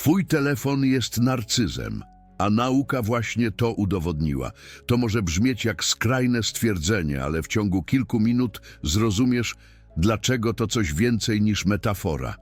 Twój telefon jest narcyzem, a nauka właśnie to udowodniła. To może brzmieć jak skrajne stwierdzenie, ale w ciągu kilku minut zrozumiesz, dlaczego to coś więcej niż metafora.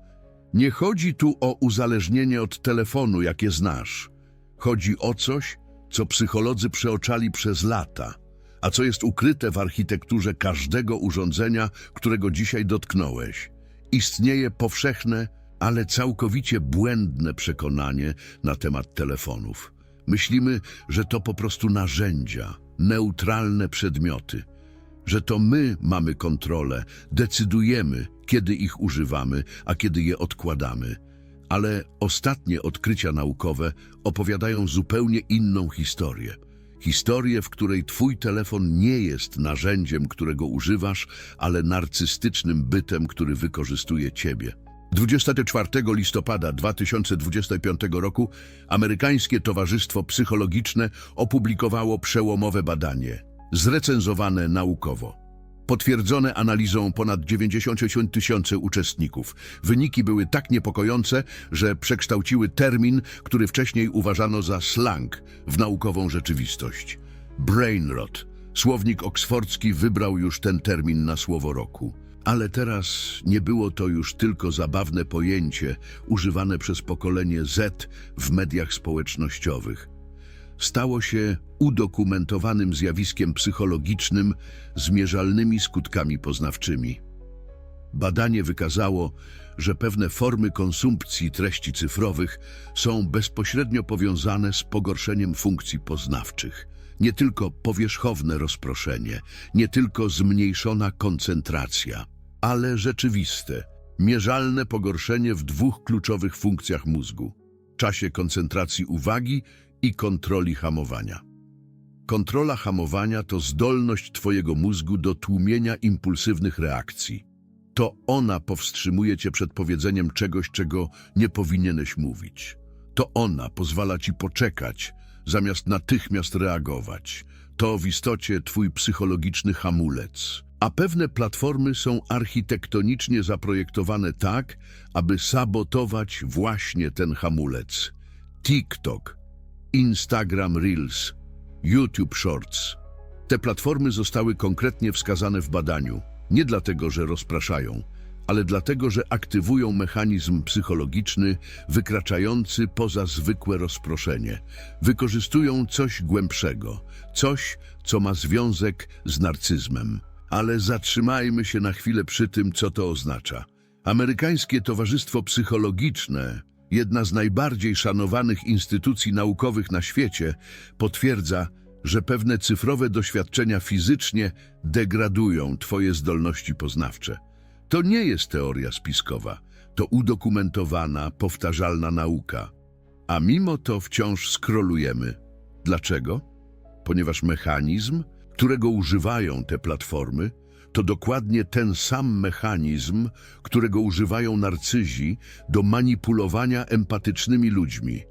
Nie chodzi tu o uzależnienie od telefonu, jakie znasz. Chodzi o coś, co psycholodzy przeoczali przez lata, a co jest ukryte w architekturze każdego urządzenia, którego dzisiaj dotknąłeś. Istnieje powszechne, ale całkowicie błędne przekonanie na temat telefonów. Myślimy, że to po prostu narzędzia, neutralne przedmioty, że to my mamy kontrolę, decydujemy, kiedy ich używamy, a kiedy je odkładamy. Ale ostatnie odkrycia naukowe opowiadają zupełnie inną historię. Historię, w której twój telefon nie jest narzędziem, którego używasz, ale narcystycznym bytem, który wykorzystuje ciebie. 24 listopada 2025 roku amerykańskie Towarzystwo Psychologiczne opublikowało przełomowe badanie, zrecenzowane naukowo. Potwierdzone analizą ponad 90 tysięcy uczestników. Wyniki były tak niepokojące, że przekształciły termin, który wcześniej uważano za slang w naukową rzeczywistość. Brain rot. Słownik oksfordzki wybrał już ten termin na słowo roku. Ale teraz nie było to już tylko zabawne pojęcie używane przez pokolenie Z w mediach społecznościowych. Stało się udokumentowanym zjawiskiem psychologicznym z mierzalnymi skutkami poznawczymi. Badanie wykazało, że pewne formy konsumpcji treści cyfrowych są bezpośrednio powiązane z pogorszeniem funkcji poznawczych. Nie tylko powierzchowne rozproszenie, nie tylko zmniejszona koncentracja, ale rzeczywiste, mierzalne pogorszenie w dwóch kluczowych funkcjach mózgu czasie koncentracji uwagi i kontroli hamowania. Kontrola hamowania to zdolność Twojego mózgu do tłumienia impulsywnych reakcji. To ona powstrzymuje Cię przed powiedzeniem czegoś, czego nie powinieneś mówić. To ona pozwala Ci poczekać, zamiast natychmiast reagować. To w istocie Twój psychologiczny hamulec. A pewne platformy są architektonicznie zaprojektowane tak, aby sabotować właśnie ten hamulec. TikTok, Instagram Reels, YouTube Shorts. Te platformy zostały konkretnie wskazane w badaniu, nie dlatego, że rozpraszają, ale dlatego, że aktywują mechanizm psychologiczny wykraczający poza zwykłe rozproszenie. Wykorzystują coś głębszego, coś, co ma związek z narcyzmem. Ale zatrzymajmy się na chwilę przy tym, co to oznacza. Amerykańskie Towarzystwo Psychologiczne, jedna z najbardziej szanowanych instytucji naukowych na świecie, potwierdza, że pewne cyfrowe doświadczenia fizycznie degradują Twoje zdolności poznawcze. To nie jest teoria spiskowa, to udokumentowana, powtarzalna nauka. A mimo to wciąż skrolujemy. Dlaczego? Ponieważ mechanizm, którego używają te platformy, to dokładnie ten sam mechanizm, którego używają narcyzi do manipulowania empatycznymi ludźmi.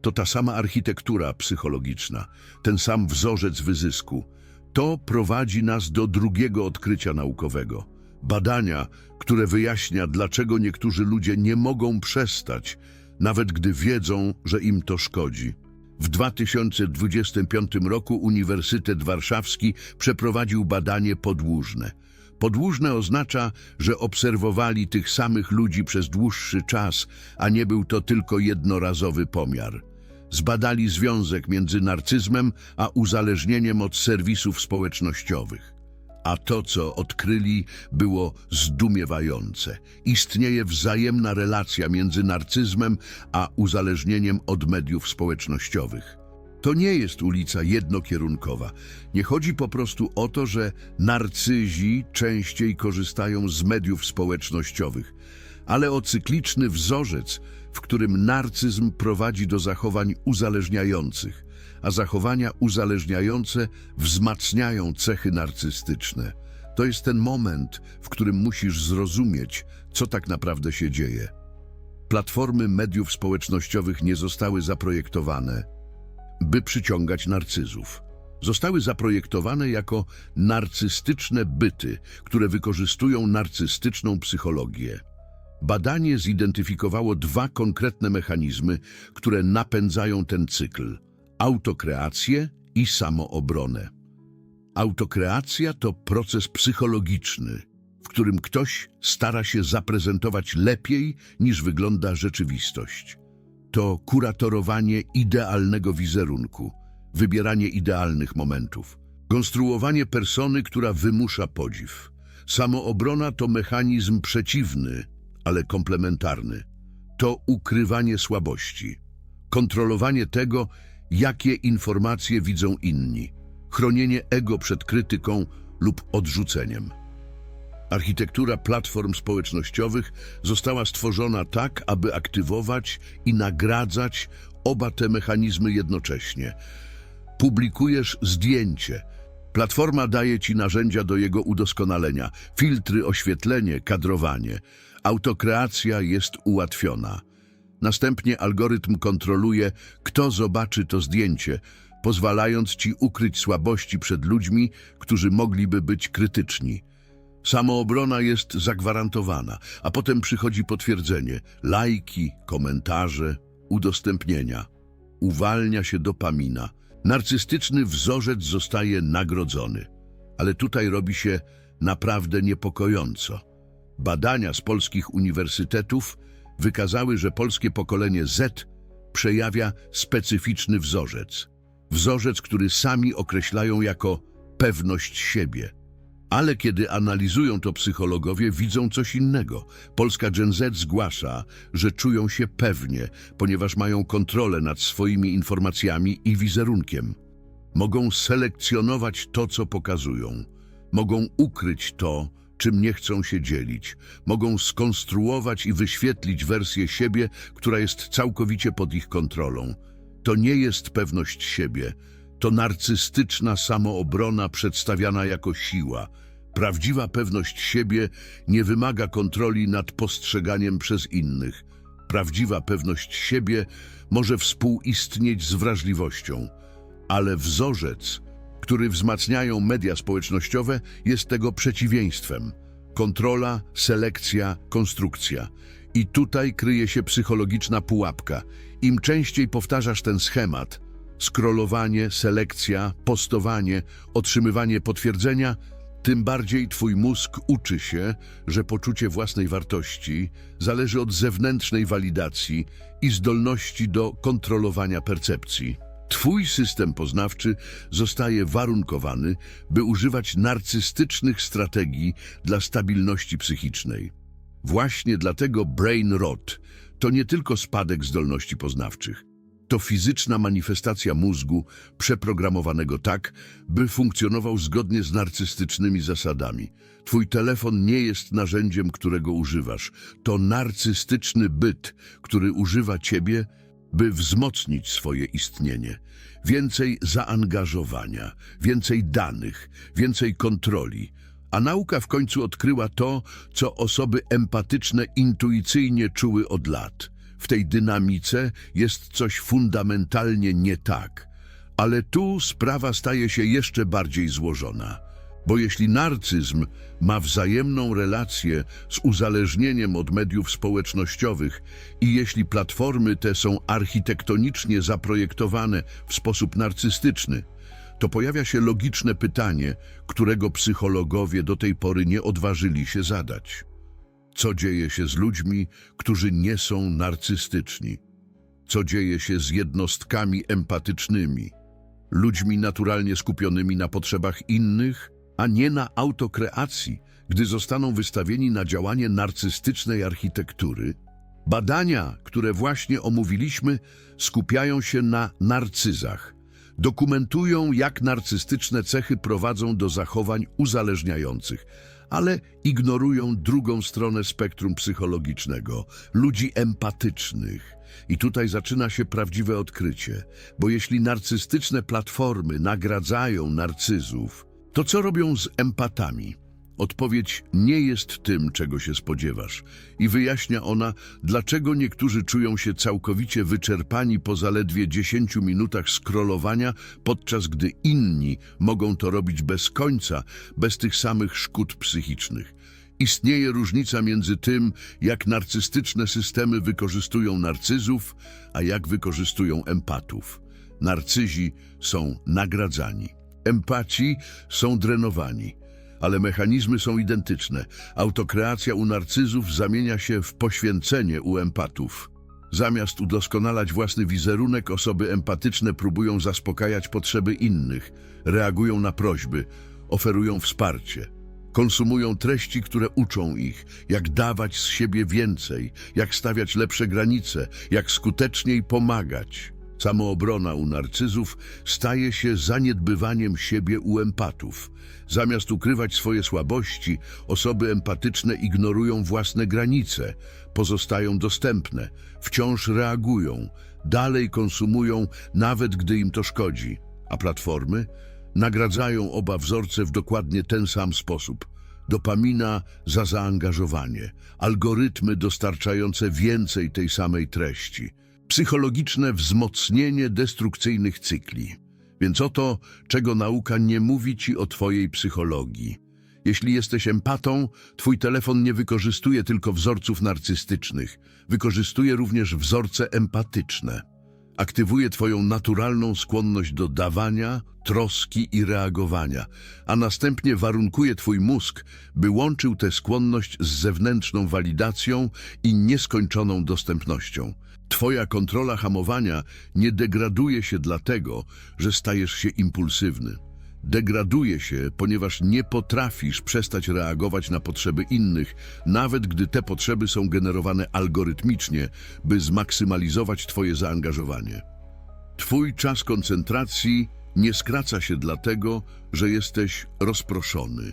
To ta sama architektura psychologiczna, ten sam wzorzec wyzysku. To prowadzi nas do drugiego odkrycia naukowego. Badania, które wyjaśnia, dlaczego niektórzy ludzie nie mogą przestać, nawet gdy wiedzą, że im to szkodzi. W 2025 roku Uniwersytet Warszawski przeprowadził badanie podłużne. Podłużne oznacza, że obserwowali tych samych ludzi przez dłuższy czas, a nie był to tylko jednorazowy pomiar. Zbadali związek między narcyzmem a uzależnieniem od serwisów społecznościowych. A to, co odkryli, było zdumiewające. Istnieje wzajemna relacja między narcyzmem a uzależnieniem od mediów społecznościowych. To nie jest ulica jednokierunkowa. Nie chodzi po prostu o to, że narcyzi częściej korzystają z mediów społecznościowych, ale o cykliczny wzorzec, w którym narcyzm prowadzi do zachowań uzależniających, a zachowania uzależniające wzmacniają cechy narcystyczne. To jest ten moment, w którym musisz zrozumieć, co tak naprawdę się dzieje. Platformy mediów społecznościowych nie zostały zaprojektowane, by przyciągać narcyzów. Zostały zaprojektowane jako narcystyczne byty, które wykorzystują narcystyczną psychologię. Badanie zidentyfikowało dwa konkretne mechanizmy, które napędzają ten cykl: autokreację i samoobronę. Autokreacja to proces psychologiczny, w którym ktoś stara się zaprezentować lepiej niż wygląda rzeczywistość. To kuratorowanie idealnego wizerunku, wybieranie idealnych momentów, konstruowanie persony, która wymusza podziw. Samoobrona to mechanizm przeciwny, ale komplementarny. To ukrywanie słabości, kontrolowanie tego, jakie informacje widzą inni, chronienie ego przed krytyką lub odrzuceniem. Architektura platform społecznościowych została stworzona tak, aby aktywować i nagradzać oba te mechanizmy jednocześnie. Publikujesz zdjęcie. Platforma daje ci narzędzia do jego udoskonalenia, filtry, oświetlenie, kadrowanie. Autokreacja jest ułatwiona. Następnie algorytm kontroluje, kto zobaczy to zdjęcie, pozwalając ci ukryć słabości przed ludźmi, którzy mogliby być krytyczni. Samoobrona jest zagwarantowana, a potem przychodzi potwierdzenie, lajki, komentarze, udostępnienia. Uwalnia się dopamina. Narcystyczny wzorzec zostaje nagrodzony. Ale tutaj robi się naprawdę niepokojąco. Badania z polskich uniwersytetów wykazały, że polskie pokolenie Z przejawia specyficzny wzorzec. Wzorzec, który sami określają jako pewność siebie. Ale kiedy analizują to psychologowie, widzą coś innego. Polska Gen Z zgłasza, że czują się pewnie, ponieważ mają kontrolę nad swoimi informacjami i wizerunkiem. Mogą selekcjonować to, co pokazują. Mogą ukryć to, czym nie chcą się dzielić. Mogą skonstruować i wyświetlić wersję siebie, która jest całkowicie pod ich kontrolą. To nie jest pewność siebie, to narcystyczna samoobrona przedstawiana jako siła. Prawdziwa pewność siebie nie wymaga kontroli nad postrzeganiem przez innych. Prawdziwa pewność siebie może współistnieć z wrażliwością, ale wzorzec, który wzmacniają media społecznościowe, jest tego przeciwieństwem. Kontrola, selekcja, konstrukcja. I tutaj kryje się psychologiczna pułapka. Im częściej powtarzasz ten schemat, scrollowanie, selekcja, postowanie, otrzymywanie potwierdzenia, tym bardziej twój mózg uczy się, że poczucie własnej wartości zależy od zewnętrznej walidacji i zdolności do kontrolowania percepcji. Twój system poznawczy zostaje warunkowany, by używać narcystycznych strategii dla stabilności psychicznej. Właśnie dlatego brain rot to nie tylko spadek zdolności poznawczych. To fizyczna manifestacja mózgu przeprogramowanego tak, by funkcjonował zgodnie z narcystycznymi zasadami. Twój telefon nie jest narzędziem, którego używasz. To narcystyczny byt, który używa ciebie, by wzmocnić swoje istnienie. Więcej zaangażowania, więcej danych, więcej kontroli. A nauka w końcu odkryła to, co osoby empatyczne intuicyjnie czuły od lat. W tej dynamice jest coś fundamentalnie nie tak. Ale tu sprawa staje się jeszcze bardziej złożona. Bo jeśli narcyzm ma wzajemną relację z uzależnieniem od mediów społecznościowych i jeśli platformy te są architektonicznie zaprojektowane w sposób narcystyczny, to pojawia się logiczne pytanie, którego psychologowie do tej pory nie odważyli się zadać. Co dzieje się z ludźmi, którzy nie są narcystyczni? Co dzieje się z jednostkami empatycznymi? Ludźmi naturalnie skupionymi na potrzebach innych, a nie na autokreacji, gdy zostaną wystawieni na działanie narcystycznej architektury? Badania, które właśnie omówiliśmy, skupiają się na narcyzach. Dokumentują, jak narcystyczne cechy prowadzą do zachowań uzależniających, ale ignorują drugą stronę spektrum psychologicznego, ludzi empatycznych. I tutaj zaczyna się prawdziwe odkrycie, bo jeśli narcystyczne platformy nagradzają narcyzów, to co robią z empatami? Odpowiedź nie jest tym, czego się spodziewasz i wyjaśnia ona, dlaczego niektórzy czują się całkowicie wyczerpani po zaledwie 10 minutach scrollowania, podczas gdy inni mogą to robić bez końca, bez tych samych szkód psychicznych. Istnieje różnica między tym, jak narcystyczne systemy wykorzystują narcyzów, a jak wykorzystują empatów. Narcyzi są nagradzani, empaci są drenowani, ale mechanizmy są identyczne. Autokreacja u narcyzów zamienia się w poświęcenie u empatów. Zamiast udoskonalać własny wizerunek, osoby empatyczne próbują zaspokajać potrzeby innych, reagują na prośby, oferują wsparcie. Konsumują treści, które uczą ich, jak dawać z siebie więcej, jak stawiać lepsze granice, jak skuteczniej pomagać. Samoobrona u narcyzów staje się zaniedbywaniem siebie u empatów. Zamiast ukrywać swoje słabości, osoby empatyczne ignorują własne granice, pozostają dostępne, wciąż reagują, dalej konsumują, nawet gdy im to szkodzi. A platformy nagradzają oba wzorce w dokładnie ten sam sposób. Dopamina za zaangażowanie, algorytmy dostarczające więcej tej samej treści, psychologiczne wzmocnienie destrukcyjnych cykli. Więc oto, czego nauka nie mówi ci o twojej psychologii. Jeśli jesteś empatą, twój telefon nie wykorzystuje tylko wzorców narcystycznych, wykorzystuje również wzorce empatyczne. Aktywuje twoją naturalną skłonność do dawania, troski i reagowania, a następnie warunkuje twój mózg, by łączył tę skłonność z zewnętrzną walidacją i nieskończoną dostępnością. Twoja kontrola hamowania nie degraduje się dlatego, że stajesz się impulsywny. Degraduje się, ponieważ nie potrafisz przestać reagować na potrzeby innych, nawet gdy te potrzeby są generowane algorytmicznie, by zmaksymalizować Twoje zaangażowanie. Twój czas koncentracji nie skraca się dlatego, że jesteś rozproszony.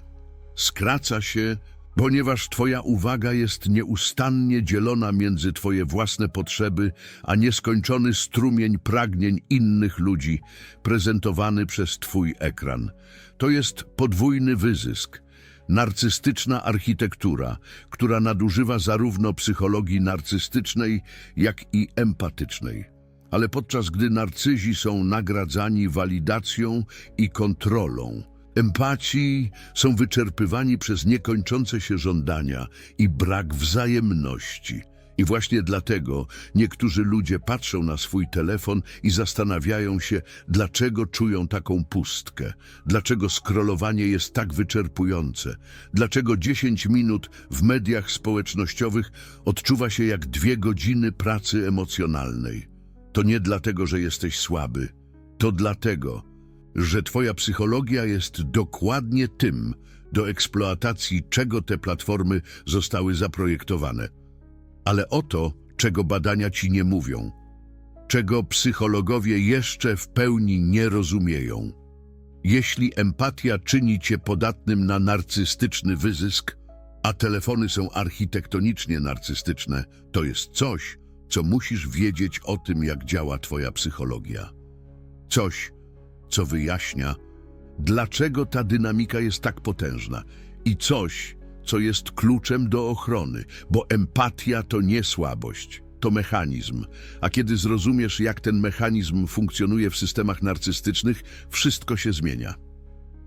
Skraca się, ponieważ Twoja uwaga jest nieustannie dzielona między Twoje własne potrzeby, a nieskończony strumień pragnień innych ludzi, prezentowany przez Twój ekran. To jest podwójny wyzysk. Narcystyczna architektura, która nadużywa zarówno psychologii narcystycznej, jak i empatycznej. Ale podczas gdy narcyzi są nagradzani walidacją i kontrolą, empaci są wyczerpywani przez niekończące się żądania i brak wzajemności. I właśnie dlatego niektórzy ludzie patrzą na swój telefon i zastanawiają się, dlaczego czują taką pustkę, dlaczego scrollowanie jest tak wyczerpujące, dlaczego 10 minut w mediach społecznościowych odczuwa się jak dwie godziny pracy emocjonalnej. To nie dlatego, że jesteś słaby, to dlatego, że twoja psychologia jest dokładnie tym, do eksploatacji czego te platformy zostały zaprojektowane. Ale oto, czego badania ci nie mówią, czego psychologowie jeszcze w pełni nie rozumieją. Jeśli empatia czyni cię podatnym na narcystyczny wyzysk, a telefony są architektonicznie narcystyczne, to jest coś, co musisz wiedzieć o tym, jak działa twoja psychologia. Coś, co wyjaśnia, dlaczego ta dynamika jest tak potężna i coś, co jest kluczem do ochrony, bo empatia to nie słabość, to mechanizm. A kiedy zrozumiesz, jak ten mechanizm funkcjonuje w systemach narcystycznych, wszystko się zmienia.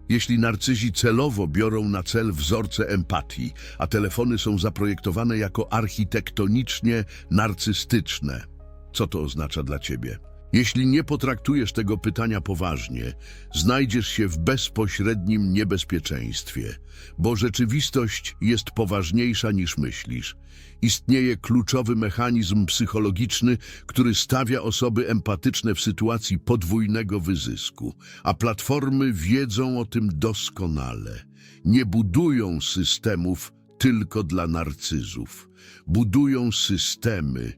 Jeśli narcyzi celowo biorą na cel wzorce empatii, a telefony są zaprojektowane jako architektonicznie narcystyczne, co to oznacza dla ciebie? Jeśli nie potraktujesz tego pytania poważnie, znajdziesz się w bezpośrednim niebezpieczeństwie, bo rzeczywistość jest poważniejsza niż myślisz. Istnieje kluczowy mechanizm psychologiczny, który stawia osoby empatyczne w sytuacji podwójnego wyzysku, a platformy wiedzą o tym doskonale. Nie budują systemów tylko dla narcyzów. Budują systemy,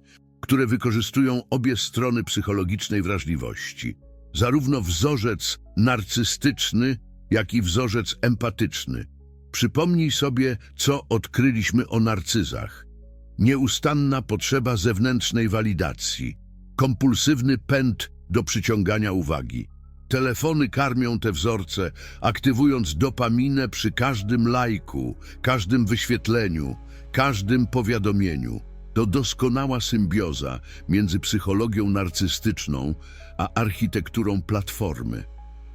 które wykorzystują obie strony psychologicznej wrażliwości. Zarówno wzorzec narcystyczny, jak i wzorzec empatyczny. Przypomnij sobie, co odkryliśmy o narcyzach. Nieustanna potrzeba zewnętrznej walidacji, kompulsywny pęd do przyciągania uwagi. Telefony karmią te wzorce, aktywując dopaminę przy każdym lajku, każdym wyświetleniu, każdym powiadomieniu. To doskonała symbioza między psychologią narcystyczną a architekturą platformy.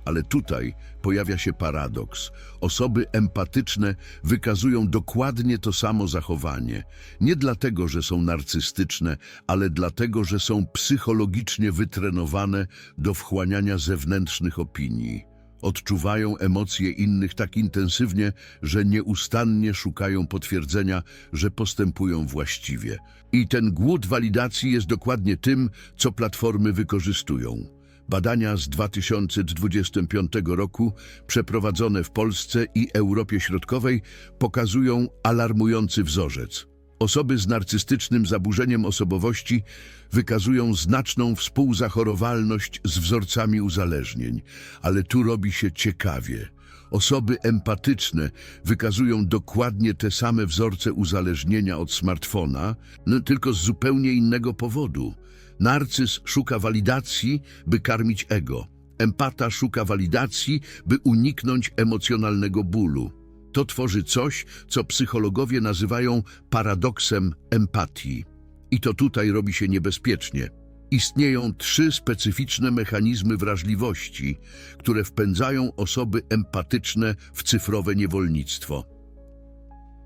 Ale tutaj pojawia się paradoks. Osoby empatyczne wykazują dokładnie to samo zachowanie. Nie dlatego, że są narcystyczne, ale dlatego, że są psychologicznie wytrenowane do wchłaniania zewnętrznych opinii. Odczuwają emocje innych tak intensywnie, że nieustannie szukają potwierdzenia, że postępują właściwie. I ten głód walidacji jest dokładnie tym, co platformy wykorzystują. Badania z 2025 roku, przeprowadzone w Polsce i Europie Środkowej, pokazują alarmujący wzorzec. Osoby z narcystycznym zaburzeniem osobowości wykazują znaczną współzachorowalność z wzorcami uzależnień, ale tu robi się ciekawie. Osoby empatyczne wykazują dokładnie te same wzorce uzależnienia od smartfona, no, tylko z zupełnie innego powodu. Narcyz szuka walidacji, by karmić ego. Empata szuka walidacji, by uniknąć emocjonalnego bólu. To tworzy coś, co psychologowie nazywają paradoksem empatii. I to tutaj robi się niebezpiecznie. Istnieją trzy specyficzne mechanizmy wrażliwości, które wpędzają osoby empatyczne w cyfrowe niewolnictwo.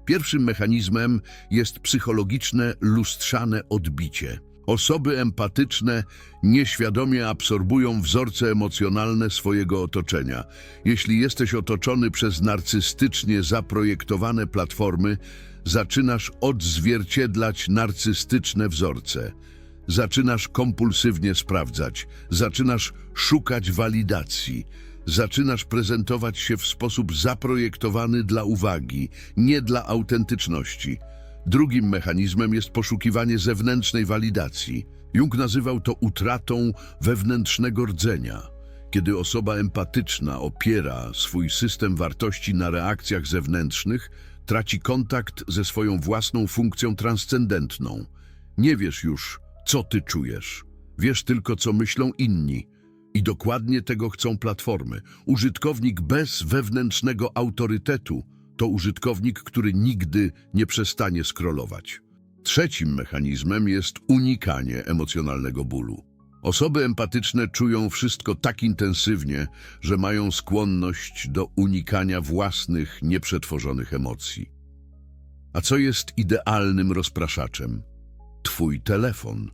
Pierwszym mechanizmem jest psychologiczne lustrzane odbicie. Osoby empatyczne nieświadomie absorbują wzorce emocjonalne swojego otoczenia. Jeśli jesteś otoczony przez narcystycznie zaprojektowane platformy, zaczynasz odzwierciedlać narcystyczne wzorce. Zaczynasz kompulsywnie sprawdzać, zaczynasz szukać walidacji, zaczynasz prezentować się w sposób zaprojektowany dla uwagi, nie dla autentyczności. Drugim mechanizmem jest poszukiwanie zewnętrznej walidacji. Jung nazywał to utratą wewnętrznego rdzenia. Kiedy osoba empatyczna opiera swój system wartości na reakcjach zewnętrznych, traci kontakt ze swoją własną funkcją transcendentną. Nie wiesz już, co ty czujesz. Wiesz tylko, co myślą inni. I dokładnie tego chcą platformy. Użytkownik bez wewnętrznego autorytetu to użytkownik, który nigdy nie przestanie scrollować. Trzecim mechanizmem jest unikanie emocjonalnego bólu. Osoby empatyczne czują wszystko tak intensywnie, że mają skłonność do unikania własnych, nieprzetworzonych emocji. A co jest idealnym rozpraszaczem? Twój telefon.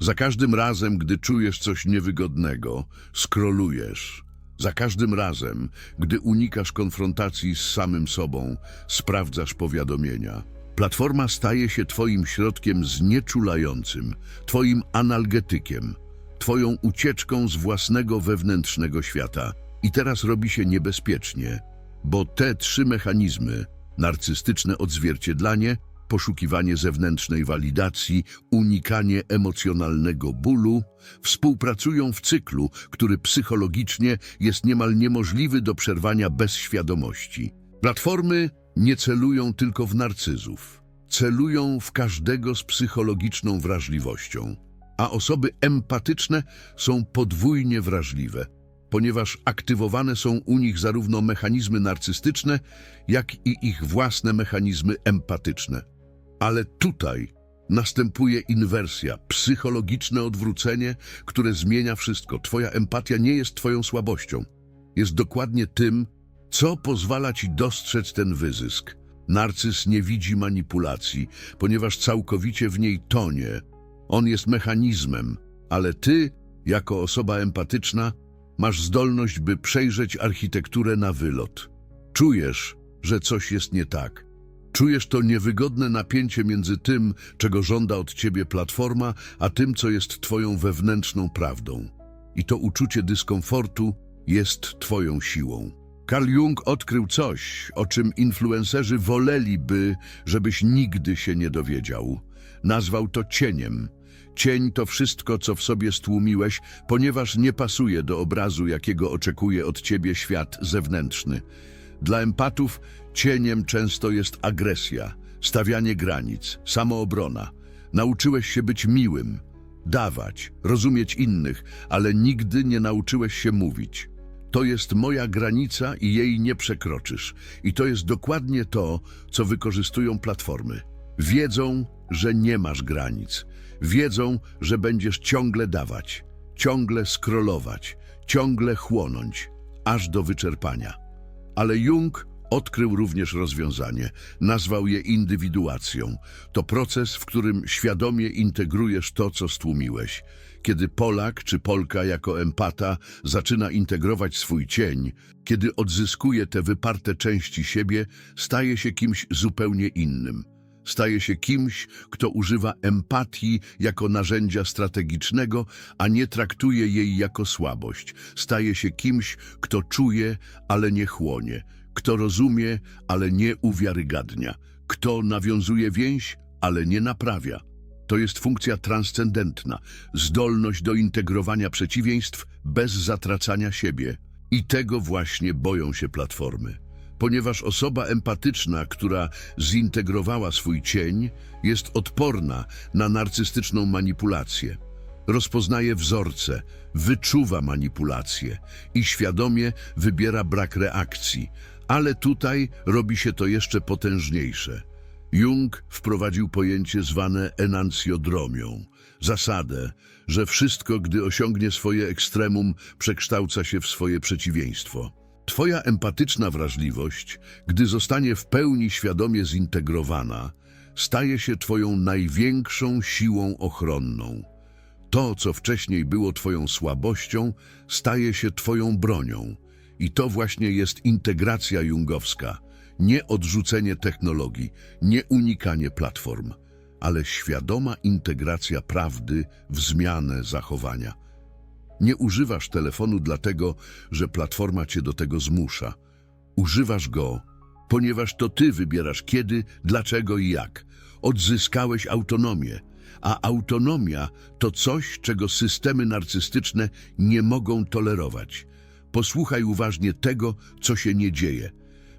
Za każdym razem, gdy czujesz coś niewygodnego, scrollujesz. Za każdym razem, gdy unikasz konfrontacji z samym sobą, sprawdzasz powiadomienia. Platforma staje się Twoim środkiem znieczulającym, Twoim analgetykiem, Twoją ucieczką z własnego wewnętrznego świata. I teraz robi się niebezpiecznie, bo te trzy mechanizmy narcystyczne odzwierciedlanie, poszukiwanie zewnętrznej walidacji, unikanie emocjonalnego bólu współpracują w cyklu, który psychologicznie jest niemal niemożliwy do przerwania bez świadomości. Platformy nie celują tylko w narcyzów, celują w każdego z psychologiczną wrażliwością, a osoby empatyczne są podwójnie wrażliwe ponieważ aktywowane są u nich zarówno mechanizmy narcystyczne, jak i ich własne mechanizmy empatyczne. Ale tutaj następuje inwersja, psychologiczne odwrócenie, które zmienia wszystko. Twoja empatia nie jest twoją słabością. Jest dokładnie tym, co pozwala ci dostrzec ten wyzysk. Narcyz nie widzi manipulacji, ponieważ całkowicie w niej tonie. On jest mechanizmem, ale ty, jako osoba empatyczna, masz zdolność, by przejrzeć architekturę na wylot. Czujesz, że coś jest nie tak. Czujesz to niewygodne napięcie między tym, czego żąda od ciebie platforma, a tym, co jest twoją wewnętrzną prawdą. I to uczucie dyskomfortu jest twoją siłą. Carl Jung odkrył coś, o czym influencerzy woleliby, żebyś nigdy się nie dowiedział. Nazwał to cieniem. Cień to wszystko, co w sobie stłumiłeś, ponieważ nie pasuje do obrazu, jakiego oczekuje od ciebie świat zewnętrzny. Dla empatów cieniem często jest agresja, stawianie granic, samoobrona. Nauczyłeś się być miłym, dawać, rozumieć innych, ale nigdy nie nauczyłeś się mówić. To jest moja granica i jej nie przekroczysz. I to jest dokładnie to, co wykorzystują platformy. Wiedzą, że nie masz granic. Wiedzą, że będziesz ciągle dawać, ciągle scrollować, ciągle chłonąć. aż do wyczerpania. Ale Jung odkrył również rozwiązanie. Nazwał je indywiduacją. To proces, w którym świadomie integrujesz to, co stłumiłeś. Kiedy Polak czy Polka jako empata zaczyna integrować swój cień, kiedy odzyskuje te wyparte części siebie, staje się kimś zupełnie innym. Staje się kimś, kto używa empatii jako narzędzia strategicznego, a nie traktuje jej jako słabość. Staje się kimś, kto czuje, ale nie chłonie, kto rozumie, ale nie uwiarygadnia, kto nawiązuje więź, ale nie naprawia. To jest funkcja transcendentna, zdolność do integrowania przeciwieństw bez zatracania siebie. I tego właśnie boją się platformy. Ponieważ osoba empatyczna, która zintegrowała swój cień, jest odporna na narcystyczną manipulację. Rozpoznaje wzorce, wyczuwa manipulacje i świadomie wybiera brak reakcji. Ale tutaj robi się to jeszcze potężniejsze. Jung wprowadził pojęcie zwane enancjodromią, zasadę, że wszystko, gdy osiągnie swoje ekstremum, przekształca się w swoje przeciwieństwo. Twoja empatyczna wrażliwość, gdy zostanie w pełni świadomie zintegrowana, staje się Twoją największą siłą ochronną. To, co wcześniej było Twoją słabością, staje się Twoją bronią. I to właśnie jest integracja jungowska. Nie odrzucenie technologii, nie unikanie platform, ale świadoma integracja prawdy w zmianę zachowania. Nie używasz telefonu dlatego, że platforma cię do tego zmusza. Używasz go, ponieważ to ty wybierasz kiedy, dlaczego i jak. Odzyskałeś autonomię, a autonomia to coś, czego systemy narcystyczne nie mogą tolerować. Posłuchaj uważnie tego, co się nie dzieje.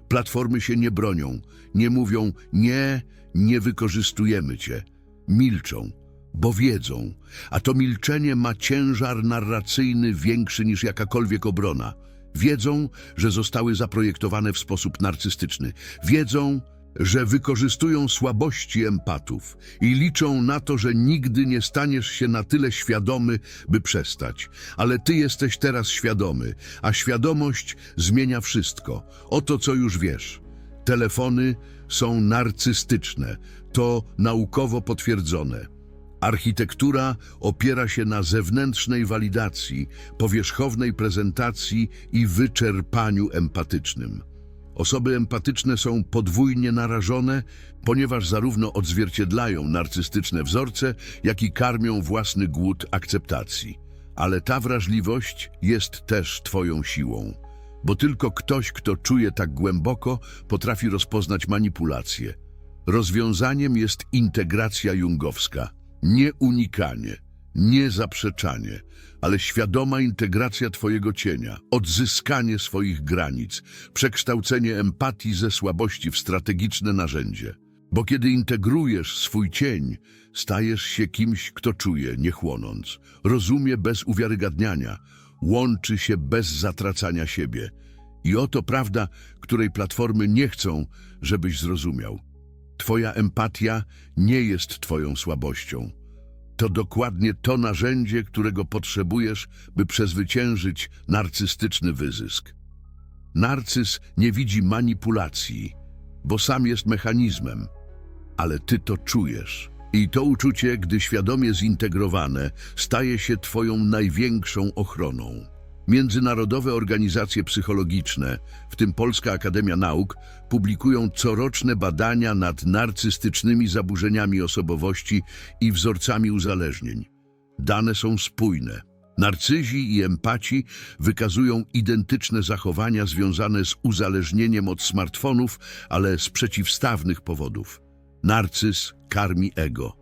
Platformy się nie bronią, nie mówią nie, nie wykorzystujemy cię. Milczą, bo wiedzą, a to milczenie ma ciężar narracyjny większy niż jakakolwiek obrona. Wiedzą, że zostały zaprojektowane w sposób narcystyczny. Wiedzą, że wykorzystują słabości empatów i liczą na to, że nigdy nie staniesz się na tyle świadomy, by przestać. Ale ty jesteś teraz świadomy, a świadomość zmienia wszystko. Oto co już wiesz. Telefony są narcystyczne. To naukowo potwierdzone. Architektura opiera się na zewnętrznej walidacji, powierzchownej prezentacji i wyczerpaniu empatycznym. Osoby empatyczne są podwójnie narażone, ponieważ zarówno odzwierciedlają narcystyczne wzorce, jak i karmią własny głód akceptacji. Ale ta wrażliwość jest też Twoją siłą, bo tylko ktoś, kto czuje tak głęboko, potrafi rozpoznać manipulację. Rozwiązaniem jest integracja jungowska, nie unikanie, nie zaprzeczanie, ale świadoma integracja Twojego cienia, odzyskanie swoich granic, przekształcenie empatii ze słabości w strategiczne narzędzie. Bo kiedy integrujesz swój cień, stajesz się kimś, kto czuje, nie chłonąc, rozumie bez uwiarygadniania, łączy się bez zatracania siebie. I oto prawda, której platformy nie chcą, żebyś zrozumiał. Twoja empatia nie jest Twoją słabością. To dokładnie to narzędzie, którego potrzebujesz, by przezwyciężyć narcystyczny wyzysk. Narcyz nie widzi manipulacji, bo sam jest mechanizmem, ale ty to czujesz. I to uczucie, gdy świadomie zintegrowane, staje się twoją największą ochroną. Międzynarodowe organizacje psychologiczne, w tym Polska Akademia Nauk, publikują coroczne badania nad narcystycznymi zaburzeniami osobowości i wzorcami uzależnień. Dane są spójne. Narcyzi i empaci wykazują identyczne zachowania związane z uzależnieniem od smartfonów, ale z przeciwstawnych powodów. Narcyz karmi ego.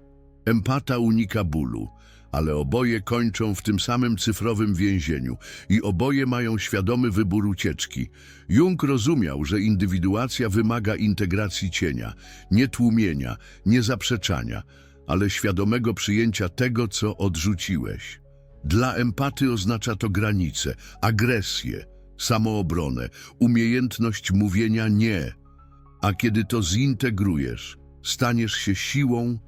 Empata unika bólu, ale oboje kończą w tym samym cyfrowym więzieniu i oboje mają świadomy wybór ucieczki. Jung rozumiał, że indywiduacja wymaga integracji cienia, nie tłumienia, nie zaprzeczania, ale świadomego przyjęcia tego, co odrzuciłeś. Dla empaty oznacza to granice, agresję, samoobronę, umiejętność mówienia nie. A kiedy to zintegrujesz, staniesz się siłą,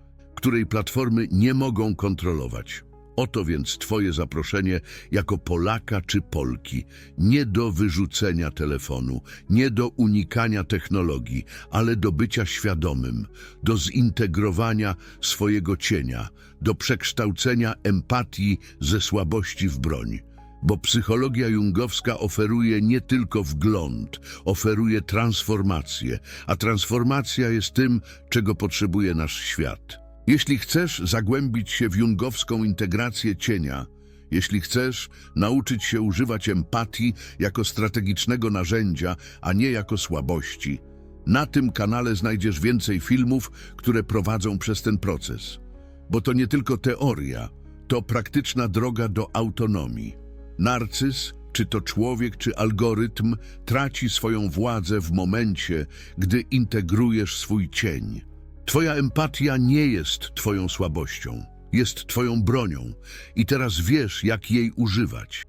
której platformy nie mogą kontrolować. Oto więc Twoje zaproszenie jako Polaka czy Polki. Nie do wyrzucenia telefonu, nie do unikania technologii, ale do bycia świadomym, do zintegrowania swojego cienia, do przekształcenia empatii ze słabości w broń. Bo psychologia jungowska oferuje nie tylko wgląd, oferuje transformację, a transformacja jest tym, czego potrzebuje nasz świat. Jeśli chcesz zagłębić się w jungowską integrację cienia, jeśli chcesz nauczyć się używać empatii jako strategicznego narzędzia, a nie jako słabości, na tym kanale znajdziesz więcej filmów, które prowadzą przez ten proces. Bo to nie tylko teoria, to praktyczna droga do autonomii. Narcyz, czy to człowiek, czy algorytm, traci swoją władzę w momencie, gdy integrujesz swój cień. Twoja empatia nie jest twoją słabością, jest twoją bronią i teraz wiesz, jak jej używać.